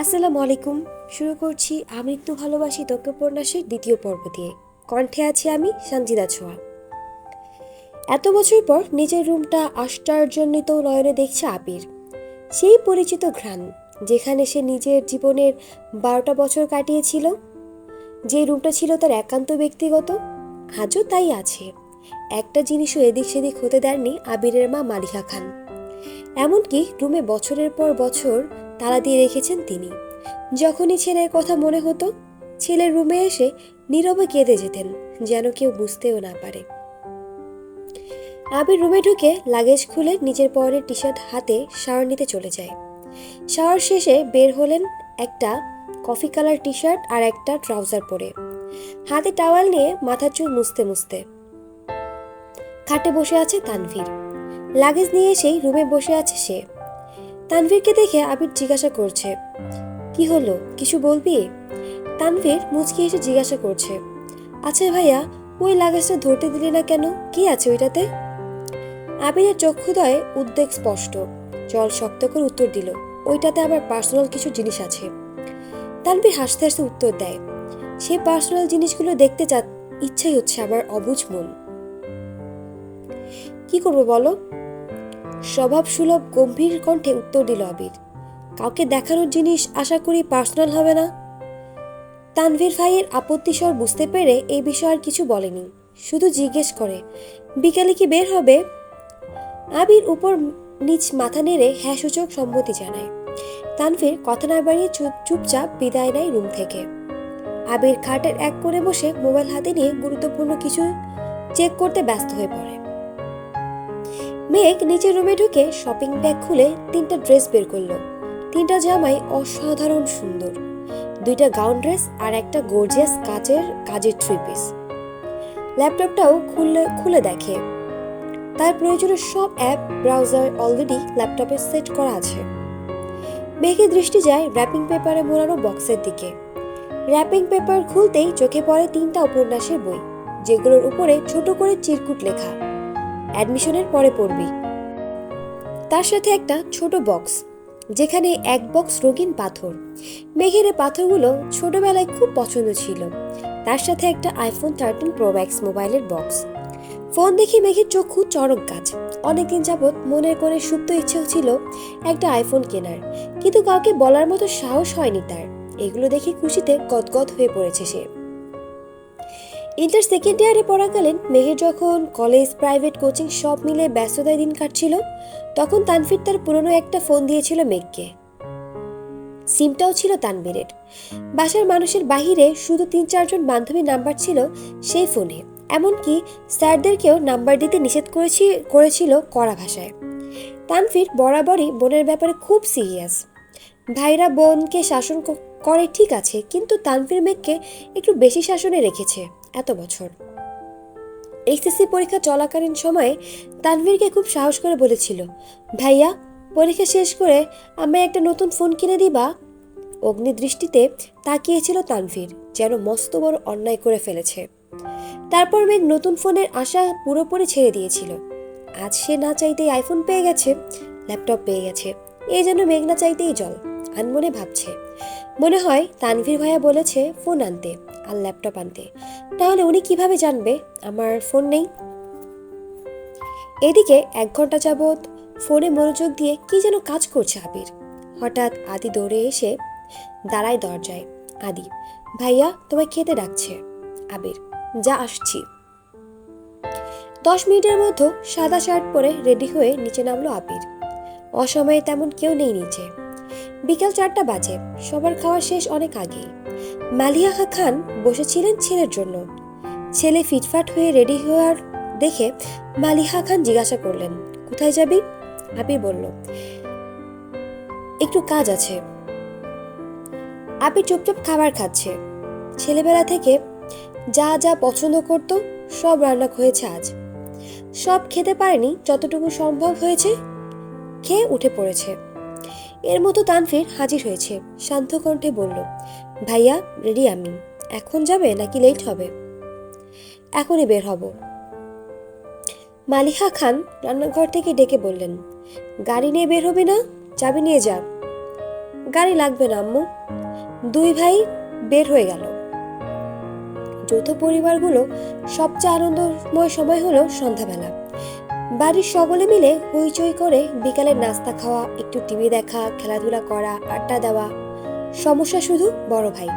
আসসালামু আলাইকুম। শুরু করছি আমৃত্যু ভালোবাসি তোকে উপন্যাসের দ্বিতীয় পর্ব দিয়ে। কণ্ঠে আছি আমি সঞ্জিদা ছোঁয়া। এত বছর পর নিজের রুমটা আশ্চর্যজনিত নয়নে দেখছে আবির সেই পরিচিত ঘ্রাণ, যেখানে সে নিজের জীবনের বারোটা বছর কাটিয়েছিল, যে রুমটা ছিল তার একান্ত ব্যক্তিগত, আজও তাই আছে। একটা জিনিসও এদিক সেদিক হতে দেননি আবিরের মা মালিকা খান। এমনকি রুমে বছরের পর বছর তালা দিয়ে রেখেছেন তিনি। যখনই ছেলের কথা মনে হতো, ছেলের রুমে এসে নীরবে কেঁদে যেতেন, যেন কেউ বুঝতেও না পারে। আবির রুমে ঢুকে লাগেজ খুলে নিজের পরের টি শার্ট হাতে শাওয়ার নিতে চলে যায়। শাওয়ার শেষে বের হলেন একটা কফি কালার টি শার্ট আর একটা ট্রাউজার পরে। হাতে টাওয়াল নিয়ে মাথার চুল মুছতে মুছতে। খাটে বসে আছে তানভীর। লাগেজ নিয়ে এসেই রুমে বসে আছে সে। তানভীরকে দেখে আবির জিজ্ঞাসা করছে, কি হলো? কিছু বলবি? তানভীর মুচকি এসে জিজ্ঞাসা করছে আচ্ছা ভাইয়া, ওই লাগেজটা ধরতে দিলি না কেন? কি আছে ওইটাতে? আবিরের চক্ষুদয়ে উদ্বেগ স্পষ্ট। জল শক্ত করে উত্তর দিল, ওইটাতে আবার পার্সোনাল কিছু জিনিস আছে। তানভীর হাসতে হাসতে উত্তর দেয়, সে পার্সোনাল জিনিসগুলো দেখতে চা ইচ্ছাই হচ্ছে আমার অবুঝ মন। কি করব বলো? স্বভাব সুলভ গম্ভীর কণ্ঠে উত্তর দিল আবির। কাউকে দেখানোর জিনিস আশা করি পার্সোনাল হবে না। তানভীর ভাইয়ের আপত্তি স্বর বুঝতে পেরে এই বিষয়ে আর কিছু বলেনি, শুধু জিজ্ঞেস করে, বিকালে কি বের হবে? আবির উপর নিচ মাথা নেড়ে হ্যাঁ সূচক সম্মতি জানায়। তানভীর কথা না বাড়িয়ে চুপ, চুপচাপ বিদায় নেয় রুম থেকে। আবির খাটের এক করে বসে মোবাইল হাতে নিয়ে গুরুত্বপূর্ণ কিছু চেক করতে ব্যস্ত হয়ে পড়ে। মেঘ নিচের রুমে ঢুকে শপিং ব্যাগ খুলে তিনটা ড্রেস বের করল। তিনটা জামাই অসাধারণ সুন্দর। দুইটা গাউন ড্রেস আর একটা গর্জিয়াস কাচের কাজের থ্রি পিস ল্যাপটপটাও খুলে খুলে দেখে। তার প্রয়োজনীয় সব অ্যাপ ব্রাউজার অলরেডি ল্যাপটপে সেট করা আছে। মেঘের দৃষ্টি যায় র্যাপিং পেপারে মোড়ানো বক্সের দিকে। র্যাপিং পেপার খুলতেই চোখে পড়ে তিনটা উপন্যাসের বই, যেগুলোর উপরে ছোট করে চিরকুট লেখা। অ্যাডমিশনের পরে পড়বি। তার সাথে একটা ছোট বক্স, যেখানে এক বক্স রঙিন পাথর। মেঘের পাথরগুলো ছোটবেলায় খুব পছন্দ ছিল। তার সাথে একটা আইফোন থার্টিন প্রো ম্যাক্স মোবাইলের বক্স। ফোন দেখে মেঘের চক্ষু চরক গাছ। অনেকদিন যাবৎ মনের করে সুপ্ত ইচ্ছে ছিল একটা আইফোন কেনার। কিন্তু কাউকে বলার মতো সাহস হয়নি তার। এগুলো দেখে খুশিতে গদগদ হয়ে পড়েছে সে। ইন্টার সেকেন্ড ইয়ারে পড়াকালীন মেহের যখন কলেজ প্রাইভেট কোচিং সব মিলে ব্যস্ততায় দিন কাটছিল, তখন তানভীর তার পুরনো একটা ফোন দিয়েছিল মেঘকে। সিমটাও ছিল তানভীরের। বাসার মানুষের বাহিরে শুধু তিন চারজন বান্ধবীর নাম্বার ছিল সেই ফোনে এমনকি স্যারদেরকেও নাম্বার দিতে নিষেধ করেছি, করেছিল কড়া ভাষায়। তানভীর বরাবরই বোনের ব্যাপারে খুব সিরিয়াস ভাইরা বোনকে শাসন করে ঠিক আছে, কিন্তু তানভীর মেঘকে একটু বেশি শাসনে রেখেছে। এত বছর। এইচএসসি পরীক্ষা চলাকালীন সময়ে তানভীরকে খুব সাহস করে বলেছিল, ভাইয়া, পরীক্ষা শেষ করে আমায় একটা নতুন ফোন কিনে দিবা? অগ্নিদৃষ্টিতে তাকিয়েছিল তানভীর, যেন মস্ত বড় অন্যায় করে ফেলেছে। তারপর মেঘ নতুন ফোনের আশা পুরোপুরি ছেড়ে দিয়েছিল। আজ সে না চাইতেই আইফোন পেয়ে গেছে ল্যাপটপ পেয়ে গেছে এই জন্য মেঘ না চাইতেই জল, আনমনে ভাবছে। মনে হয় তানভীর ভাইয়া বলেছে ফোন আনতে। আর ল্যাপটপ আনতে। তাহলে উনি কীভাবে জানবে? আমার ফোন নেই। এদিকে এক ঘণ্টা যাবৎ ফোনে মনোযোগ দিয়ে কি যেন কাজ করছে আবির। হঠাৎ আদি দৌড়ে এসে দাঁড়ায় দরজায়। আদি, ভাইয়া, তোমায় খেতে ডাকছে। আবির, যা, আসছি। দশ মিনিটের মধ্যে সাদা শার্ট পরে রেডি হয়ে নিচে নামলো আবির। অসময়ে তেমন কেউ নেই নিচে। বিকেল চারটা বাজে। সবার খাওয়া শেষ অনেক আগেই। মালিয়া খান বসেছিলেন ছেলের জন্য। ছেলে ফিটফাট হয়ে রেডি হওয়ার দেখে মালিহা খান জিজ্ঞাসা করলেন, কোথায় যাবি? আবির বলল, একটু কাজ আছে। আবির চুপচাপ খাবার খাচ্ছে। ছেলেবেলা থেকে যা যা পছন্দ করত সব রান্না হয়েছে আজ। সব খেতে পারেনি যতটুকু সম্ভব হয়েছে, খেয়ে উঠে পড়েছে। এর মতো তানফির হাজির হয়েছে। শান্ত কণ্ঠে বলল ভাইয়া, রেডি আমি। এখন যাবে নাকি লেট হবে? এখনই বের হব। মালিহা খান রান্নাঘর থেকে ডেকে বললেন, গাড়ি নিয়ে বের হবে না? চাবি নিয়ে যা। গাড়ি লাগবে না, আম্মু। দুই ভাই বের হয়ে গেল। যৌথ পরিবারগুলো সবচেয়ে আনন্দময় সময় হলো সন্ধ্যাবেলা। বাড়ির সকলে মিলে হইচই করে বিকালে নাস্তা খাওয়া, একটু টিভি দেখা, খেলাধুলা করা, আড্ডা দেওয়া সমস্যা শুধু বড় ভাই।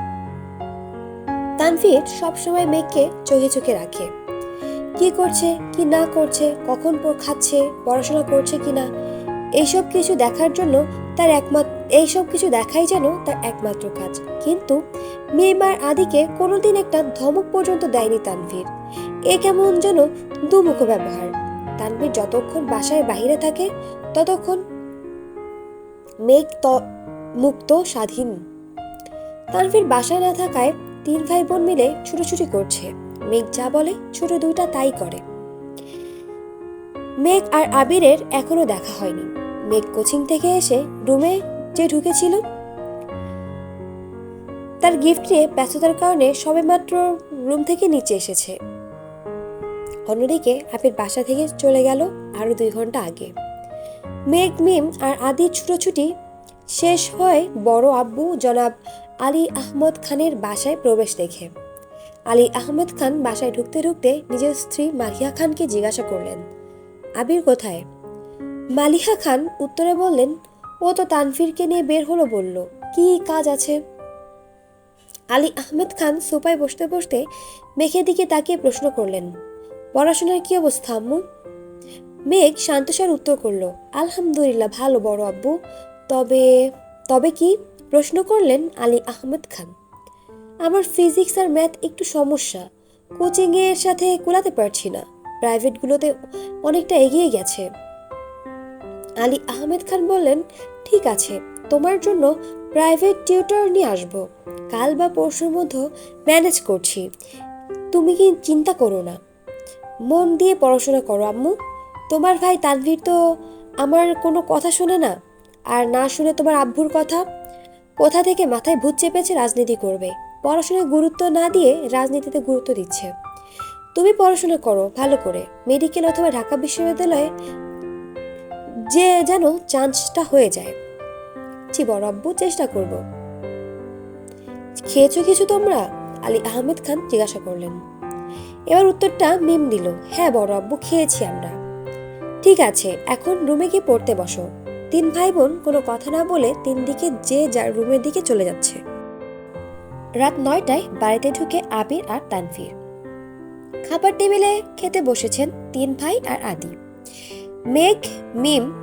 তানভীর সবসময় মেঘকে চোখে চোখে রাখে। কি করছে, কি না করছে, কখন খাচ্ছে, পড়াশোনা করছে কি না এইসব কিছু দেখার জন্য তার একমাত্র এইসব কিছু দেখাই যেন তার একমাত্র কাজ। কিন্তু মেয়েমার আদিকে কোনোদিন একটা ধমক পর্যন্ত দেয়নি তানভীর। এ কেমন যেন দুমুখ ব্যবহার। তানভীর যতক্ষণ বাসায় বাহিরে থাকে, ততক্ষণ মেঘ মুক্ত, স্বাধীন। তানভীর বাসায় না থাকায় তিন ভাই বোন মিলে ছুটোছুটি করছে। মেঘ যা বলে, ছোট দুইটা তাই করে। মেঘ আর আবিরের এখনও দেখা হয়নি। মেঘ কোচিং থেকে এসে রুমে যে ঢুকেছিল, তার গিফট নিয়ে ব্যস্ততার কারণে সবেমাত্র রুম থেকে নিচে এসেছে। অন্যদিকে আবির বাসা থেকে চলে গেল আরও দুই ঘণ্টা আগে। মেঘ, মিম আর আদির ছুটোছুটি শেষ হয় বড় আব্বু জনাব আলী আহমদ খানের বাসায় প্রবেশ দেখে। আলী আহমদ খান বাসায় ঢুকতে ঢুকতে নিজের স্ত্রী মালিহা খানকে জিজ্ঞাসা করলেন, আবির কোথায়? মালিহা খান উত্তরে বললেন, ও তো তানফিরকে নিয়ে বের হলো বলল, কি কাজ আছে? আলী আহমেদ খান সোফায় বসতে বসতে মেঘের দিকে তাকিয়ে প্রশ্ন করলেন, পড়াশোনার কি অবস্থা আম্মু? মেঘ শান্তস্বর উত্তর করল, আলহামদুলিল্লাহ, ভালো বড় আব্বু। তবে তবে কি? প্রশ্ন করলেন আলী আহমেদ খান। আমার ফিজিক্স আর ম্যাথ একটু সমস্যা। কোচিংয়ের সাথে কুলাতে পারছি না। প্রাইভেটগুলোতে অনেকটা এগিয়ে গেছে। আলী আহমেদ খান বললেন, ঠিক আছে, তোমার জন্য প্রাইভেট টিউটর নিয়ে আসব। কাল বা পরশুর মধ্যে ম্যানেজ করছি। তুমি কি চিন্তা করো না। মন দিয়ে পড়াশোনা করো, আম্মু। তোমার ভাই তানভীর তো আমার কোনো কথা শোনে না। আর না শুনে তোমার আব্বুর কথা? কোথা থেকে মাথায় ভূত চেপেছে রাজনীতি করবে? পড়াশোনায় গুরুত্ব না দিয়ে রাজনীতিতে গুরুত্ব দিচ্ছে। তুমি পড়াশোনা করো, ভালো করে। মেডিকেল অথবা ঢাকা বিশ্ববিদ্যালয়ে যে যেন চান্সটা হয়ে যায়। জি বড় আব্বু, চেষ্টা করব। খেয়েছো কিছু তোমরা? আলী আহমেদ খান জিজ্ঞাসা করলেন। এবার উত্তরটা মিম দিল। হ্যাঁ বড় আব্বু, খেয়েছি আমরা। ঠিক আছে, এখন রুমে গিয়ে পড়তে বসো। তিন ভাই বোন কোনো কথা না বলে তিন দিকে যে যার রুমের দিকে চলে যাচ্ছে। রাত নয়টায় বাড়িতে ঢুকে আবির আর তানভীর। খাবার টেবিলে খেতে বসেছেন তিন ভাই আর আদি। মেঘ, মিম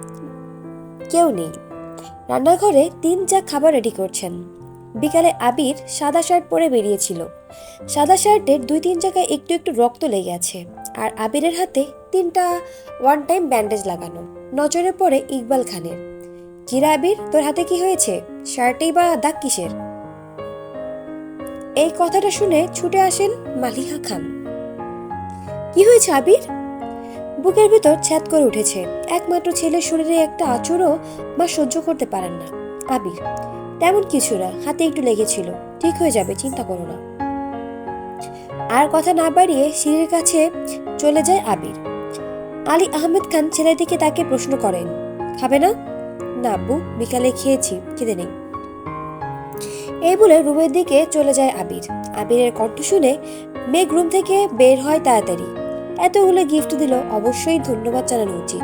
কেউ নেই। রান্নাঘরে তিন যা খাবার রেডি করছেন। বিকালে আবির সাদা শার্ট পরে বেরিয়েছিল। সাদা শার্টের দুই তিন জায়গায় একটু একটু রক্ত লেগে আছে। আর আবিরের হাতে তিনটা ওয়ান টাইম ব্যান্ডেজ লাগানো। নজরে পড়ে ইকবাল খানের। কিরা আবির তোর হাতে কি হয়েছে? শার্টেই বা দাগ কিসের? এই কথাটা শুনে ছুটে আসেন মালিহা খান। কি হয়েছে আবির? বুকের ভিতর ছ্যাদ করে উঠেছে। একমাত্র ছেলের শরীরে একটা আচরও মা সহ্য করতে পারেন না। আবির, তেমন কিছু না, হাতে একটু লেগেছিল। ঠিক হয়ে যাবে, চিন্তা করো না। আর কথা না বাড়িয়ে সিঁড়ির কাছে চলে যায় আবির। আলী আহমেদ খান ছেলের দিকে তাকে প্রশ্ন করেন, খাবে না? না আব্বু, বিকালে খেয়েছি খেতে নেই। এই বলে রুমের দিকে চলে যায় আবির। আবিরের কণ্ঠ শুনে মেঘ রুম থেকে বের হয় তাড়াতাড়ি। এতগুলো গিফট দিল, অবশ্যই ধন্যবাদ জানানো উচিত।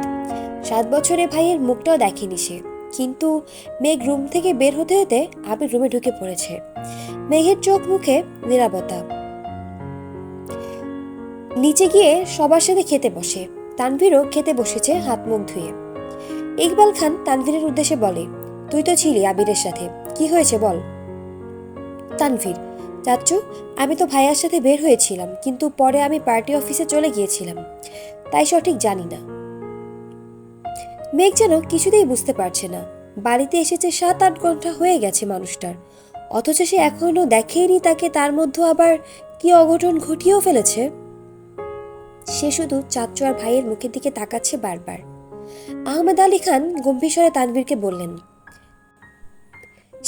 সাত বছরে ভাইয়ের মুখটাও দেখেনি সে। কিন্তু মেঘ রুম থেকে বের হতে হতে আবির রুমে ঢুকে পড়েছে। মেঘের চোখ মুখে নিরাপত্তা। নিচে গিয়ে সবার সাথে খেতে বসে। তানভীরও খেতে বসেছে হাত মুখ ধুয়ে। ইকবাল খান তানভীরের উদ্দেশ্যে বলে, তুই তো ছিলি আবিরের সাথে, কি হয়েছে বল? তানভীর, চাচ্চু, আমি তো ভাইয়ার সাথে বের হয়েছিলাম, কিন্তু পরে আমি পার্টি অফিসে চলে গিয়েছিলাম, তাই সঠিক জানি না। মেঘ যেন কিছুতেই বুঝতে পারছে না। বাড়িতে এসেছে সাত আট ঘণ্টা হয়ে গেছে মানুষটার, অথচ সে এখনও দেখেইনি তাকে, তার মধ্যে আবার কি অঘটন ঘটিয়েও ফেলেছে? সে শুধু চাচ্চু আর ভাইয়ের মুখের দিকে তাকাচ্ছে বারবার। আহমেদ আলী খান গম্ভীর স্বরে তানভীরকে বললেন,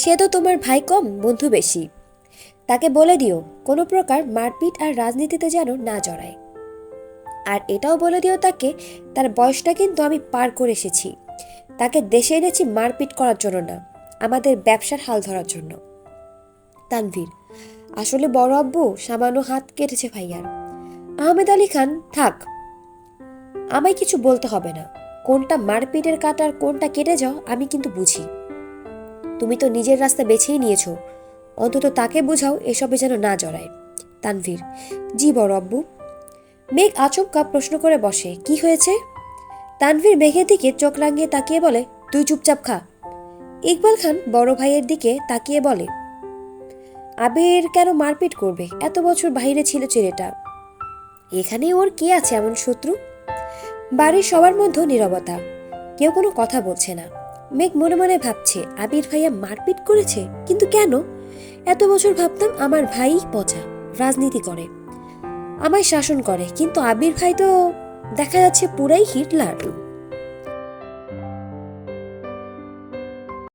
সে তো তোমার ভাই কম, বন্ধু বেশি। তাকে বলে দিও, কোনো প্রকার মারপিট আর রাজনীতিতে যেন না জড়ায়। আর এটাও বলে দিও তাকে, তার বয়সটা কিন্তু আমি পার করে এসেছি। তাকে দেশে এনেছি মারপিট করার জন্য না, আমাদের ব্যবসার হাল ধরার জন্য। তানভীর, আসলে বড় আব্বু, সামান্য হাত কেটেছে ভাইয়ার। আহমেদ আলী খান, থাক। আমায় কিছু বলতে হবে না। কোনটা মারপিটের কাটার কোনটা কেটে যাও, আমি কিন্তু বুঝি। তুমি তো নিজের রাস্তা বেছেই নিয়েছ। অন্তত তাকে বোঝাও, এসবে যেন না জড়ায়। তানভীর, জি বড় আব্বু। মেঘ আচমকা প্রশ্ন করে বসে, কি হয়েছে? তানভীর মেঘের দিকে চোখ রাঙিয়ে তাকিয়ে বলে, তুই চুপচাপ খা। ইকবাল খান বড় ভাইয়ের দিকে তাকিয়ে বলে, আবির কেন মারপিট করবে? এত বছর বাইরে ছিল ছেলেটা। এখানে ওর কে আছে এমন শত্রু? বাড়ির সবার মধ্যে নিরবতা। কেউ কোনো কথা বলছে না। মেঘ মনে মনে ভাবছে, আবির ভাইয়া মারপিট করেছে? কিন্তু কেন? এত বছর ভাবতাম আমার ভাই পচা, রাজনীতি করে। আমায় শাসন করে, কিন্তু আবির ভাই তো দেখা যাচ্ছে পুরাই হিটলার।